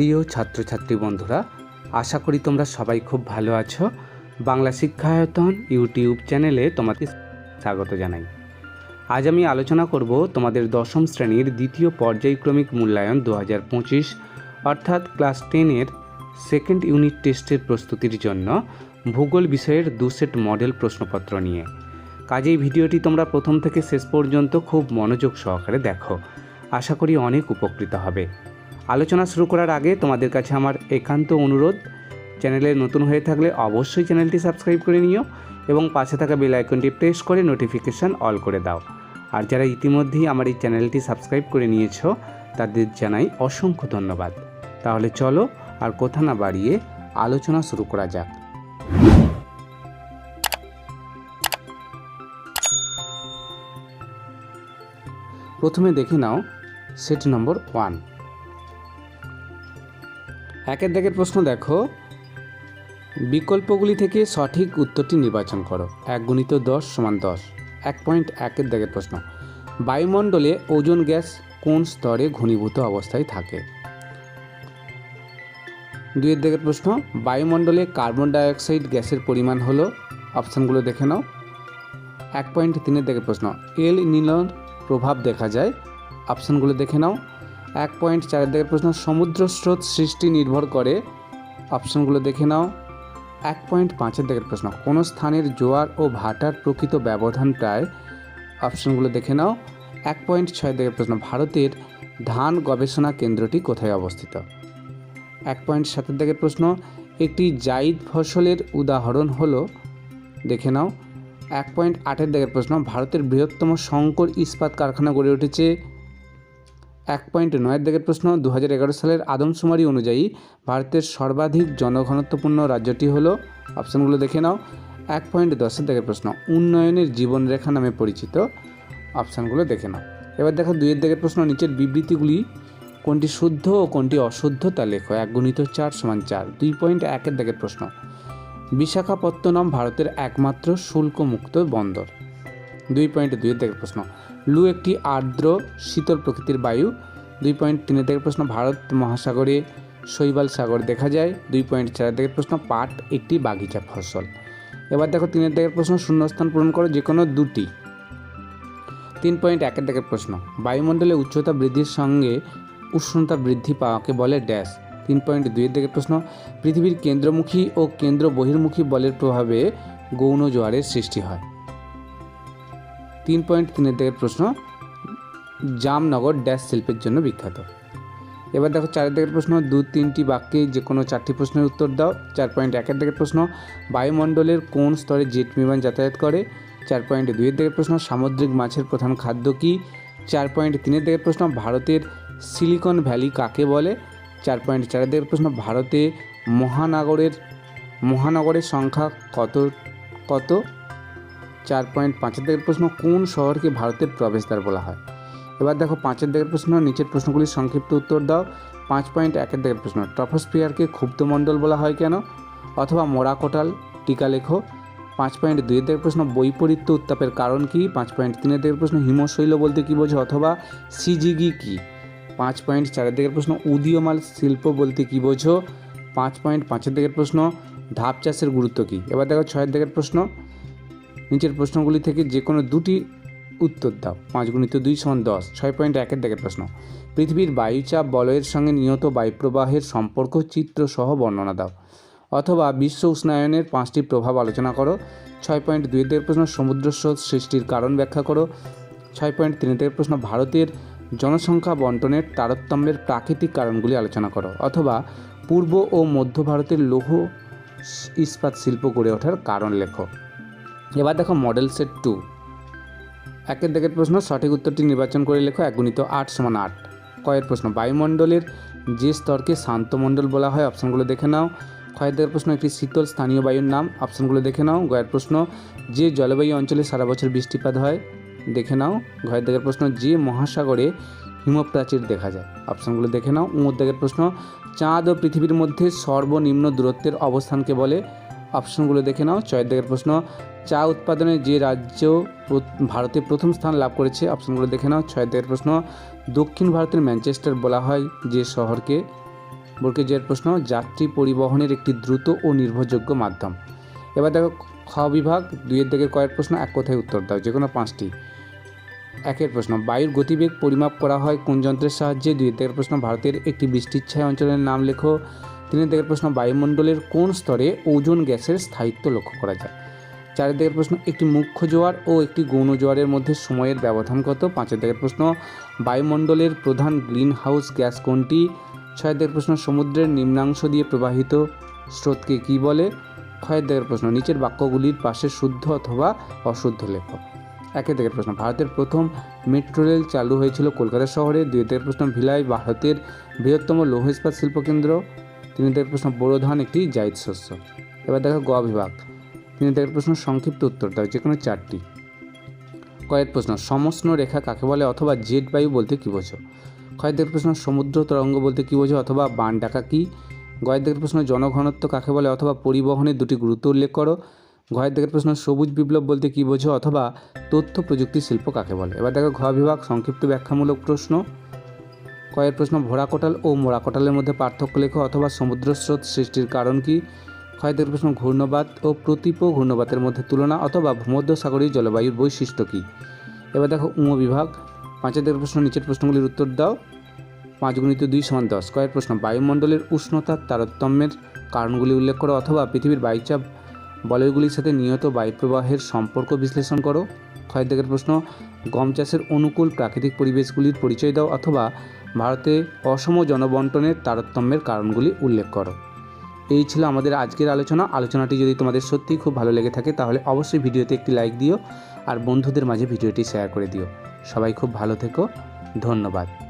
প্রিয় ছাত্রছাত্রী বন্ধুরা, আশা করি তোমরা সবাই খুব ভালো আছো। বাংলা শিক্ষায়তন ইউটিউব চ্যানেলে তোমাকে স্বাগত জানাই। আজ আমি আলোচনা করব তোমাদের দশম শ্রেণির দ্বিতীয় পর্যায়ক্রমিক মূল্যায়ন দু হাজার পঁচিশ, অর্থাৎ ক্লাস টেনের সেকেন্ড ইউনিট টেস্টের প্রস্তুতির জন্য ভূগোল বিষয়ের দু সেট মডেল প্রশ্নপত্র নিয়ে। কাজেই ভিডিওটি তোমরা প্রথম থেকে শেষ পর্যন্ত খুব মনোযোগ সহকারে দেখো। আশা করি অনেক উপকৃত হবে। আলোচনা শুরু করার আগে তোমাদের কাছে আমার একান্ত অনুরোধ, চ্যানেলে নতুন হয়ে থাকলে অবশ্যই চ্যানেলটি সাবস্ক্রাইব করে নিও এবং পাশে থাকা বেল আইকনটি প্রেস করে নোটিফিকেশান অল করে দাও। আর যারা ইতিমধ্যেই আমার এই চ্যানেলটি সাবস্ক্রাইব করে নিয়েছো, তাদের জানাই অসংখ্য ধন্যবাদ। তাহলে চলো আর কথা না বাড়িয়ে আলোচনা শুরু করা যাক। প্রথমে দেখে নাও সেট নম্বর ওয়ান একের দাগের প্রশ্ন দেখো। বিকল্পগুলি থেকে সঠিক উত্তরটি নির্বাচন করো। এক গুণিত দশ সমান দশ। এক পয়েন্ট একের দাগের প্রশ্ন। বায়ুমণ্ডলে ওজন গ্যাস কোন স্তরে ঘনীভূত অবস্থায় থাকে? দুইয়ের দিকের প্রশ্ন, বায়ুমণ্ডলে কার্বন ডাইঅক্সাইড গ্যাসের পরিমাণ হলো? অপশানগুলো দেখে নাও। এক পয়েন্ট তিনের দিকের প্রশ্ন, এল নীলর প্রভাব দেখা যায়? অপশানগুলো দেখে নাও। এক পয়েন্ট চারের দিকের প্রশ্ন, সমুদ্র স্রোত সৃষ্টি নির্ভর করে। অপশানগুলো দেখে নাও। এক পয়েন্ট পাঁচের দিকের প্রশ্ন, কোনো স্থানের জোয়ার ও ভাটার প্রকৃত ব্যবধান প্রায়? অপশানগুলো দেখে নাও। এক পয়েন্ট ছয় দিকের প্রশ্ন, ভারতের ধান গবেষণা কেন্দ্রটি কোথায় অবস্থিত? এক পয়েন্ট সাতের দিকের প্রশ্ন একটি জাইদ ফসলের উদাহরণ হলো। দেখে নাও। এক পয়েন্ট আটের দিকের প্রশ্ন, ভারতের বৃহত্তম শঙ্কর ইস্পাত কারখানা গড়ে উঠেছে। এক পয়েন্ট নয়ের দিকের প্রশ্ন দু হাজার এগারো সালের আদমশুমারি অনুযায়ী ভারতের সর্বাধিক জনঘনত্বপূর্ণ রাজ্যটি হলো, অপশানগুলো দেখে নাও, এক পয়েন্ট দশের দিকের প্রশ্ন, উন্নয়নের জীবনরেখা নামে পরিচিত, অপশানগুলো দেখে নাও। এবার দেখো দুইয়ের দিকের প্রশ্ন, নিচের বিবৃতিগুলি কোনটি শুদ্ধ ও কোনটি অশুদ্ধ তা লেখো, এক গুণিত চার সমান চার, দুই পয়েন্ট একের দিকের প্রশ্ন, বিশাখাপত্তনম ভারতের একমাত্র শুল্কমুক্ত বন্দর, দুই পয়েন্ট দুইয়ের দিকের প্রশ্ন লু একটি আর্দ্র শীতল প্রকৃতির বায়ু, দুই পয়েন্ট তিনের দিকের প্রশ্ন ভারত মহাসাগরে শৈবাল সাগর দেখা যায়, দুই পয়েন্ট চারের দিকের প্রশ্ন পাট একটি বাগিচা ফসল। এবার দেখো তিনের দিকের প্রশ্ন শূন্যস্থান পূরণ করো যে কোনো দুটি। তিন পয়েন্ট একের দিকের প্রশ্ন, বায়ুমণ্ডলে উচ্চতা বৃদ্ধির সঙ্গে উষ্ণতা বৃদ্ধি পাওয়াকে বলে ড্যাশ। তিন পয়েন্ট দুইয়ের দিকের প্রশ্ন, পৃথিবীর কেন্দ্রমুখী ও কেন্দ্র বহির্মুখী বলের প্রভাবে গৌণ জোয়ারের সৃষ্টি হয়। তিন পয়েন্ট তিনের দিকের প্রশ্ন, জামনগর ড্যাশ শিল্পের জন্য বিখ্যাত। এবার দেখো চারের দিকের প্রশ্ন, দু তিনটি বাক্যে যে কোনো চারটি প্রশ্নের উত্তর দাও। চার পয়েন্ট একের দিকের প্রশ্ন, বায়ুমণ্ডলের কোন স্তরে জেট বিমান যাতায়াত করে? চার পয়েন্ট দুইয়ের দিকের প্রশ্ন, সামুদ্রিক মাছের প্রধান খাদ্য কী? চার পয়েন্ট তিনের দিকের প্রশ্ন, ভারতের সিলিকন ভ্যালি কাকে বলে? চার পয়েন্ট চারের দিকের প্রশ্ন, ভারতে মহানগরের মহানগরের সংখ্যা কত কত? চার পয়েন্ট পাঁচের দিকের প্রশ্ন কোন শহরকে ভারতের প্রবেশদ্বার বলা হয়? এবার দেখো পাঁচের দিকের প্রশ্ন, নিচের প্রশ্নগুলির সংক্ষিপ্ত উত্তর দাও। পাঁচ পয়েন্ট একের দিকের প্রশ্ন ট্রফোস্ফিয়ারকে ক্ষুব্ধমণ্ডল বলা হয় কেন? অথবা মোরাকোটাল, টিকা লেখো। পাঁচ পয়েন্ট দুইয়ের দিকের প্রশ্ন, বৈপরীত্য উত্তাপের কারণ কি? পাঁচ পয়েন্ট তিনের দিকের প্রশ্ন, হিমশৈল বলতে কী বোঝো অথবা সিজিগি কী? পাঁচ পয়েন্ট চারের দিকের প্রশ্ন উদীয়মাল শিল্প বলতে কী বোঝো? পাঁচ পয়েন্ট পাঁচের দিকের প্রশ্ন ধাপ চাষের গুরুত্ব কী? এবার দেখো ছয়ের দিকের প্রশ্ন নিচের প্রশ্নগুলি থেকে যে কোনো দুটি উত্তর দাও। পাঁচ গুণিত দুই সমান দশ, ছয় পয়েন্ট একের দিকের প্রশ্ন। পৃথিবীর বায়ুচাপ বলয়ের সঙ্গে নিয়ত বায়ুপ্রবাহের সম্পর্ক চিত্র সহ বর্ণনা দাও। অথবা বিশ্ব উষ্ণায়নের পাঁচটি প্রভাব আলোচনা করো। ছয় পয়েন্ট দুই দিকের প্রশ্ন, সমুদ্র স্রোত সৃষ্টির কারণ ব্যাখ্যা করো। ছয় পয়েন্ট তিন দিকের প্রশ্ন, ভারতের জনসংখ্যা বন্টনের তারতম্যের প্রাকৃতিক কারণগুলি আলোচনা করো। অথবা পূর্ব ও মধ্য ভারতের লৌহ ইস্পাত শিল্প গড়ে ওঠার কারণ লেখো। এবার দেখো মডেল সেট টু একের দিকের প্রশ্ন, সঠিক উত্তরটি নির্বাচন করে লেখো এক গুণিত আট সমান আট। কয়ের প্রশ্ন, বায়ুমণ্ডলের যে স্তরকে শান্তমণ্ডল বলা হয়, অপশানগুলো দেখে নাও। ক্ষয়ের দিকের প্রশ্ন, একটি শীতল স্থানীয় বায়ুর নাম, অপশানগুলো দেখে নাও। গয়ের প্রশ্ন, যে জলবায়ু অঞ্চলে সারা বছর বৃষ্টিপাত হয়, দেখে নাও। ঘয়ের দিকের প্রশ্ন, যে মহাসাগরে হিমপ্রাচীর দেখা যায়, অপশানগুলো দেখে নাও। উমর দিকের প্রশ্ন, চাঁদ ও পৃথিবীর মধ্যে সর্বনিম্ন দূরত্বের অবস্থানকে বলে, অপশনগুলো দেখে নাও। চয়ের দিকের প্রশ্ন চা উৎপাদনে যে রাজ্য ভারতে প্রথম স্থান লাভ করেছে অপশনগুলো দেখে নাও ছয়ের দিকের প্রশ্ন, দক্ষিণ ভারতের ম্যানচেস্টার বলা হয় যে শহরকে? বর্গের জের প্রশ্ন, যাত্রী পরিবহনের একটি দ্রুত ও নির্ভরযোগ্য মাধ্যম। এবার দেখো খ বিভাগ, দুইয়ের দিকের কয়েক প্রশ্ন, এক কথায় উত্তর দাও যে কোনো পাঁচটি। একের প্রশ্ন, বায়ুর গতিবেগ পরিমাপ করা হয় কোন যন্ত্রের সাহায্যে? দুই দিকের প্রশ্ন, ভারতের একটি বৃষ্টির ছায়া অঞ্চলের নাম লেখো। তিনের দিকের প্রশ্ন, বায়ুমণ্ডলের কোন স্তরে ওজোন গ্যাসের স্থায়িত্ব লক্ষ্য করা যায়? চারের দিকের প্রশ্ন, একটি মুখ্য জোয়ার ও একটি গৌণ জোয়ারের মধ্যে সময়ের ব্যবধান কত? পাঁচের দিকের প্রশ্ন, বায়ুমণ্ডলের প্রধান গ্রিন হাউস গ্যাস কোনটি? ছয়ের দিকের প্রশ্ন, সমুদ্রের নিম্নাংশ দিয়ে প্রবাহিত স্রোতকে কী বলে? ক্ষয়ের দিকের প্রশ্ন, নিচের বাক্যগুলির পাশে শুদ্ধ অথবা অশুদ্ধ লেখো একের দিকের প্রশ্ন, ভারতের প্রথম মেট্রো রেল চালু হয়েছিল কলকাতা শহরে। দুই দিকের প্রশ্ন ভিলাই ভারতের বৃহত্তম লৌহ ইস্পাত শিল্পকেন্দ্র। তিন দিকের প্রশ্ন, বোরো ধান একটি জায়দ শস্য। এবার দেখো গ বিভাগ। তিন দিকের প্রশ্ন সংক্ষিপ্ত উত্তর দাও যে কোনো চারটি। কয়েক প্রশ্ন, সমষ্ণ রেখা কাকে বলে অথবা জেট বায়ু বলতে কী বোঝো? ক্ষয়ের দিকের প্রশ্ন, সমুদ্র তরঙ্গ বলতে কী বোঝো অথবা বান ডাকা কী? গয়ের প্রশ্ন, জনঘনত্ব কাকে বলে অথবা পরিবহনের দুটি গুরুত্ব উল্লেখ করো। ঘয়ের দিকের প্রশ্ন, সবুজ বিপ্লব বলতে কী বোঝো অথবা তথ্য প্রযুক্তি শিল্প কাকে বলে? এবার দেখো, ঘ বিভাগ, সংক্ষিপ্ত ব্যাখ্যামূলক প্রশ্ন। কয়ের প্রশ্ন ভোড়া কোটাল ও মোড়া কোটালের মধ্যে পার্থক্য লেখো অথবা সমুদ্র স্রোত সৃষ্টির কারণ কি? ক্ষয়ের দিকের প্রশ্ন ঘূর্ণবাত ও প্রতিপ ঘূর্ণবাতের মধ্যে তুলনা অথবা ভূমধ্যসাগরীয় জলবায়ুর বৈশিষ্ট্য কী? এবার দেখো, উম বিভাগ। পাঁচের দিকের প্রশ্ন নিচের প্রশ্নগুলির উত্তর দাও। পাঁচ গুণিত দুই সমান দশ। কয়ের প্রশ্ন, বায়ুমণ্ডলের উষ্ণতার তারতম্যের কারণগুলি উল্লেখ করো অথবা পৃথিবীর বায়ুচাপ বলয়গুলির সাথে নিয়ত বায়ুপ্রবাহের সম্পর্ক বিশ্লেষণ করো। ক্ষয়ের দিকের প্রশ্ন, গম চাষের অনুকূল প্রাকৃতিক পরিবেশগুলির পরিচয় দাও অথবা ভারতে অসম জনবন্টনের তারতম্যের কারণগুলি উল্লেখ করো। এই ছিল আমাদের আজকের আলোচনা। আলোচনাটি যদি তোমাদের সত্যিই খুব ভালো লেগে থাকে, তাহলে অবশ্যই ভিডিওতে একটি লাইক দিও আর বন্ধুদের মাঝে ভিডিওটি শেয়ার করে দিও। সবাই খুব ভালো থেকো। ধন্যবাদ।